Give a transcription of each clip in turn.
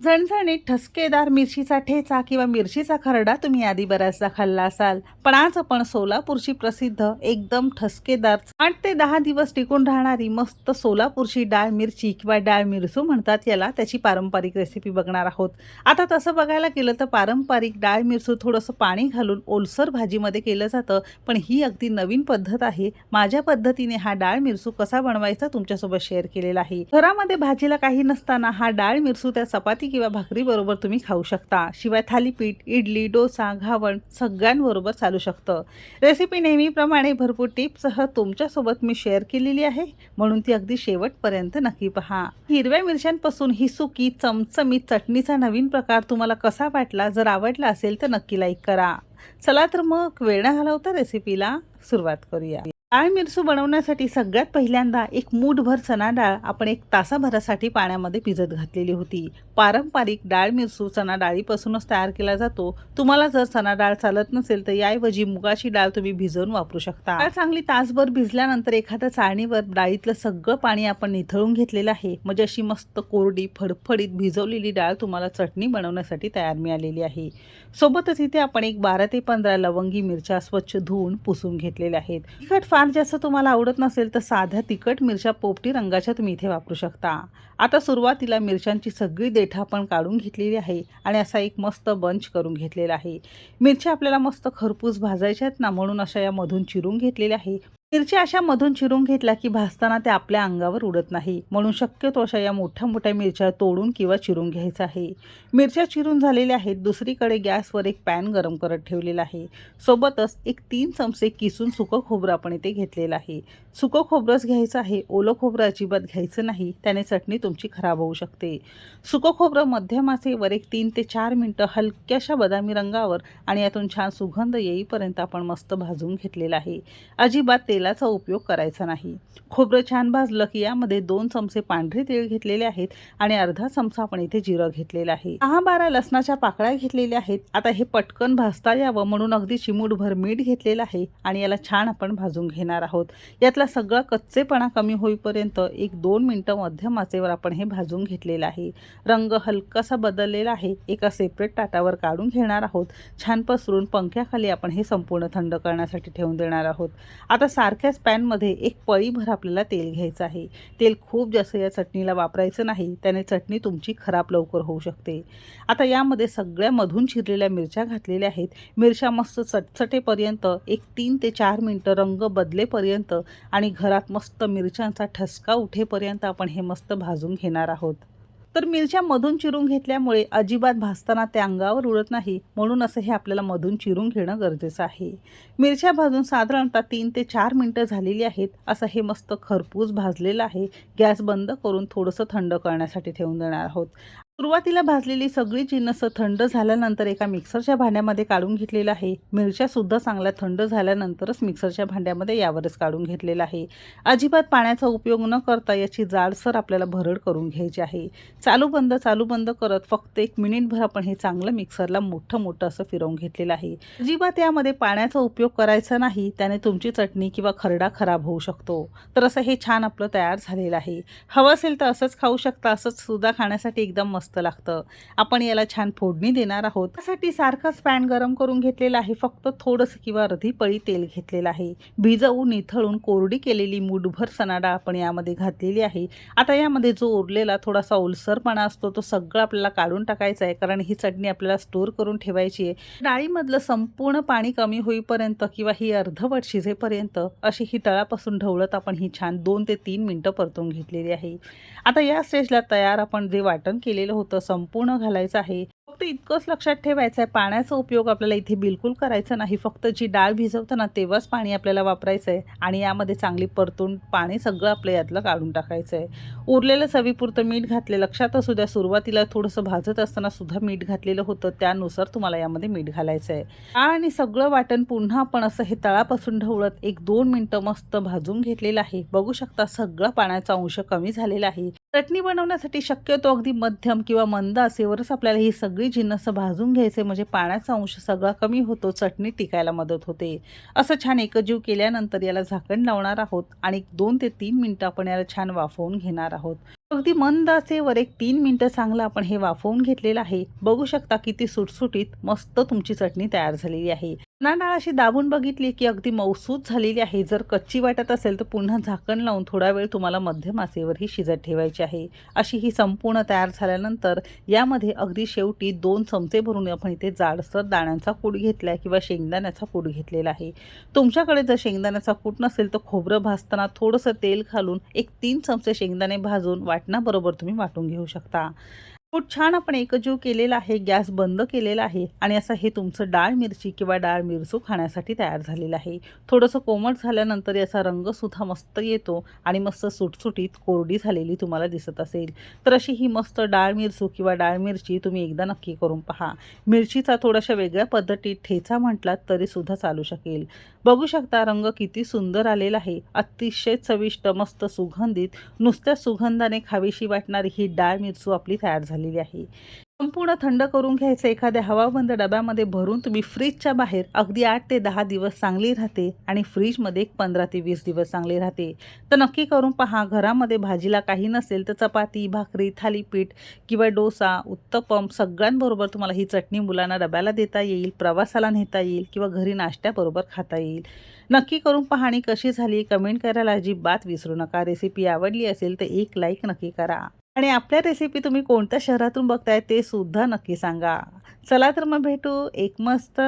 झणझणीत ठसकेदार मिरचीचा ठेचा किंवा मिरचीचा खरडा तुम्ही आधी बऱ्याचदा खाल्ला असाल. पण आज आपण सोलापूरची प्रसिद्ध एकदम ठसकेदार आठ ते दहा दिवस टिकून राहणारी मस्त सोलापूरची डाळ मिरची किंवा डाळ मिरसू म्हणतात याला त्याची पारंपरिक रेसिपी बघणार आहोत. आता तसं बघायला गेलं तर पारंपरिक डाळ मिरसू थोडंसं पाणी घालून ओलसर भाजीमध्ये केलं जातं. पण ही अगदी नवीन पद्धत आहे. माझ्या पद्धतीने हा डाळ मिरसू कसा बनवायचा तुमच्यासोबत शेअर केलेला आहे. घरामध्ये भाजीला काही नसताना हा डाळ मिरसू त्या चपाती किंवा भाकरी बरोबर तुम्ही खाऊ शकता. शिवाय थालीपीठ इडली डोसा घावण सगळ्यांबरोबर चालू शकतं. रेसिपी नेहमीप्रमाणे भरपूर टिप्ससह तुमच्यासोबत मी शेअर केलेली आहे. म्हणून ती अगदी शेवटपर्यंत नक्की पहा. हिरव्या मिरच्यांपासून ही सुकी चमचमीत चटणीचा नवीन प्रकार तुम्हाला कसा वाटला जर आवडला असेल तर नक्की लाईक करा. चला तर मग वेळ घालवता रेसिपीला सुरुवात करूया. डाळ मिरसू बनवण्यासाठी सगळ्यात पहिल्यांदा एक मूठभर चणा डाळ आपण एक तासाभरासाठी पाण्यामध्ये भिजत घातलेली होती. पारंपरिक डाळ मिरसू चणा डाळीपासूनच तयार केला जातो. तुम्हाला जर चणा डाळ चालत नसेल तर याऐवजी मुगाची डाळ तुम्ही भिजवून वापरू शकता. डाळ चांगली तासभर भिजल्यानंतर एखाद्या चाळणीवर डाळीतलं सगळं पाणी आपण निथळून घेतलेलं आहे. म्हणजे अशी मस्त कोरडी फडफडीत भिजवलेली डाळ तुम्हाला चटणी बनवण्यासाठी तयार मिळालेली आहे. सोबतच इथे आपण एक बारा ते पंधरा लवंगी मिरच्या स्वच्छ धुवून पुसून घेतलेल्या आहेत. तिखट फार जास्त तुम्हाला आवडत नसेल तर साध्या तिखट मिरच्या पोपटी रंगाच्या तुम्ही इथे वापरू शकता. आता सुरुवातीला मिरच्यांची सगळी देठा आपण काढून घेतलेली आहे आणि असा एक मस्त बंच करून घेतलेला आहे. मिरच्या आपल्याला मस्त खरपूस भाजायच्या आहेत ना म्हणून अशा यामधून चिरून घेतलेल्या आहे. मिरच्या अशा मधून चिरून घेतल्या की भाजताना त्या आपल्या अंगावर उडत नाही. म्हणून शक्यतो अशा या मोठ्या मोठ्या मिरच्या तोडून किंवा चिरून घ्यायचं आहे. मिरच्या चिरून झालेल्या आहेत दुसरीकडे गॅसवर एक पॅन गरम करत ठेवलेला आहे. सोबतच एक तीन चमचे किसून सुकं खोबरं आपण इथे घेतलेलं आहे. सुकं खोबरंच घ्यायचं आहे ओलं खोबरं अजिबात घ्यायचं नाही त्याने चटणी तुमची खराब होऊ शकते. सुकं खोबरं मध्यमासेवर एक तीन ते चार मिनटं हलक्याशा बदामी रंगावर आणि यातून छान सुगंध येईपर्यंत आपण मस्त भाजून घेतलेला आहे. अजिबात तेलाचा उपयोग करायचा नाही. खोबरं छान भाजलं की यामध्ये दोन चमचे पांढरे तेल घेतलेले आहेत आणि अर्धा चमचा आपण इथे जिरं घेतलेलं आहे. दहा बारा लसणाच्या पाकळ्या घेतलेल्या आहेत. आता हे पटकन भाजता यावं म्हणून अगदी चिमूटभर मीठ घेतलेलं आहे आणि याला छान आपण भाजून घेणार आहोत. यातला सगळा कच्चेपणा कमी होईपर्यंत एक दोन मिनटं मध्यम आचेवर आपण हे भाजून घेतलेलं आहे. रंग हलकासा बदललेला आहे. एका सेपरेट ताटावर काढून घेणार आहोत. छान पसरून पंख्याखाली आपण हे संपूर्ण थंड करण्यासाठी ठेवून देणार आहोत. आता सारख्याच पॅनमध्ये एक पळीभर आपल्याला तेल घ्यायचं आहे. तेल खूप जास्त या चटणीला वापरायचं नाही त्याने चटणी तुमची खराब लवकर होऊ शकते. आता यामध्ये सगळ्या मधून चिरलेल्या मिरच्या घातलेल्या आहेत. मिरच्या मस्त चटचटेपर्यंत एक तीन ते चार मिनटं रंग बदलेपर्यंत आणि घरात मस्त मिरच्यांचा ठसका उठेपर्यंत आपण हे मस्त भाजून घेणार आहोत. तर मिरच्या मधून चिरून घेतल्यामुळे अजिबात भाजताना त्या अंगावर उडत नाही. म्हणून असं हे आपल्याला मधून चिरून घेणं गरजेचं आहे. मिरच्या भाजून साधारणतः तीन ते चार मिनटं झालेली आहेत. असं हे मस्त खरपूस भाजलेलं आहे. गॅस बंद करून थोडंसं थंड करण्यासाठी ठेवून देणार आहोत. सुरुवातीला भाजलेली सगळी जिन्नस थंड झाल्यानंतर एका मिक्सरच्या भांड्यामध्ये काढून घेतलेलं आहे. मिरच्यासुद्धा चांगल्या थंड झाल्यानंतरच मिक्सरच्या भांड्यामध्ये यावरच काढून घेतलेलं आहे. अजिबात पाण्याचा उपयोग न करता याची जाडसर आपल्याला भरड करून घ्यायची आहे. चालू बंद चालू बंद करत फक्त एक मिनिटभर आपण हे चांगलं मिक्सरला मोठं मोठं असं फिरवून घेतलेलं आहे. अजिबात यामध्ये पाण्याचा उपयोग करायचा नाही. त्याने तुमची चटणी किंवा खरडा खराब होऊ शकतो. तर असं हे छान आपलं तयार झालेलं आहे. हवं असेल तर असंच खाऊ शकता. असंच सुद्धा खाण्यासाठी एकदम मस्त लागतं. आपण याला छान फोडणी देणार आहोत. त्यासाठी सारखंच पॅन गरम करून घेतलेलं आहे. फक्त थोडंसं किंवा अर्धी पळी तेल घेतलेलं आहे. भिजवून निथळून कोरडी केलेली मूठभर सनाडा आपण यामध्ये घातलेली आहे. आता यामध्ये जो उरलेला थोडासा ओलसरपणा असतो तो सगळं आपल्याला काढून टाकायचा आहे. कारण ही चटणी आपल्याला स्टोअर करून ठेवायची आहे. डाळीमधलं संपूर्ण पाणी कमी होईपर्यंत किंवा ही अर्धवट शिजेपर्यंत अशी ही तळापासून ढवळत आपण ही छान दोन ते तीन मिनटं परतून घेतलेली आहे. आता या स्टेजला तयार आपण जे वाटण केलेलं होतं संपूर्ण घालायचं आहे. फक्त इतकंच लक्षात ठेवायचं आहे पाण्याचा उपयोग आपल्याला इथे बिलकुल करायचा नाही. फक्त जी डाळ भिजवताना तेव्हाच पाणी आपल्याला वापरायचं आहे आणि यामध्ये चांगली परतून पाणी सगळं आपलं यातलं काढून टाकायचं आहे उरलेलं चवीपुरतं मीठ घातले लक्षात असू द्या सुरुवातीला थोडंसं भाजत असताना सुद्धा मीठ घातलेलं होतं त्यानुसार तुम्हाला यामध्ये मीठ घालायचं आहे आणि सगळं वाटण पुन्हा आपण असं हे तळापासून ढवळत एक दोन मिनटं मस्त भाजून घेतलेलं आहे. बघू शकता सगळा पाण्याचा अंश कमी झालेला आहे. चटणी बनवण्यासाठी शक्यतो अगदी मध्यम किंवा मंद असेवरच आपल्याला ही सगळी जिन्नस भाजून घ्यायचे म्हणजे पाण्याचा अंश सगळा कमी होतो चटणी टिकायला मदत होते. असं छान एकजीव केल्यानंतर याला झाकण लावणार आहोत आणि दोन ते तीन मिनटं आपण याला छान वाफवून घेणार आहोत. अगदी मंद असेवर एक तीन मिनटं चांगलं आपण हे वाफवून घेतलेलं आहे. बघू शकता किती सुटसुटीत मस्त तुमची चटणी तयार झालेली आहे. ना अशी दाबून बघितली की अगदी मौसूद झालेली आहे. जर कच्ची वाटत असेल तर पुन्हा झाकण लावून थोडा वेळ तुम्हाला मध्यम ही शिजत ठेवायची आहे. अशी ही संपूर्ण तयार झाल्यानंतर यामध्ये अगदी शेवटी दोन चमचे भरून आपण इथे जाडसर दाण्यांचा कूट घेतला आहे किंवा शेंगदाण्याचा कूट घेतलेला आहे. तुमच्याकडे जर शेंगदाण्याचा कूट नसेल तर खोबरं भाजताना थोडंसं तेल घालून एक तीन चमचे शेंगदाणे भाजून वाटणाबरोबर तुम्ही वाटून घेऊ शकता. खूप छान आपण एकजीव केलेला आहे गॅस बंद केलेला आहे आणि असं हे तुमचं डाळ मिरची किंवा डाळ मिरचू खाण्यासाठी तयार झालेलं आहे. थोडंसं कोमट झाल्यानंतर याचा रंगसुद्धा मस्त येतो आणि मस्त सुटसुटीत कोरडी झालेली तुम्हाला दिसत असेल. तर अशी ही मस्त डाळ मिरचू किंवा डाळ मिरची तुम्ही एकदा नक्की करून पहा. मिरचीचा थोड्याशा वेगळ्या पद्धतीत ठेचा म्हटलात तरीसुद्धा चालू शकेल. बघू शकता रंग किती सुंदर आलेला आहे. अतिशय चविष्ट मस्त सुगंधित नुसत्या सुगंधाने खावीशी वाटणारी ही डाळ मिरचू आपली तयार झाली झालेली आहे. संपूर्ण थंड करून घ्यायचं एखाद्या हवाबंद डब्यामध्ये भरून तुम्ही फ्रीजच्या बाहेर अगदी आठ ते दहा दिवस चांगली राहते आणि फ्रीजमध्ये एक पंधरा ते वीस दिवस चांगली राहते. तर नक्की करून पहा घरामध्ये भाजीला काही नसेल तर चपाती भाकरी थालीपीठ किंवा डोसा उत्तपम सगळ्यांबरोबर तुम्हाला ही चटणी मुलांना डब्याला देता येईल प्रवासाला नेता येईल किंवा घरी नाश्त्याबरोबर खाता येईल. नक्की करून पहा आणि कशी झाली कमेंट करायला अजिबात विसरू नका. रेसिपी आवडली असेल तर एक लाईक नक्की करा. आणि आपल्या रेसिपी तुम्ही कोणत्या शहरातून बघताय ते सुद्धा नक्की सांगा. चला तर मग भेटू एक मस्त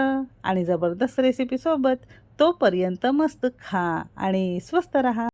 आणि जबरदस्त रेसिपीसोबत तोपर्यंत मस्त खा आणि स्वस्त रहा.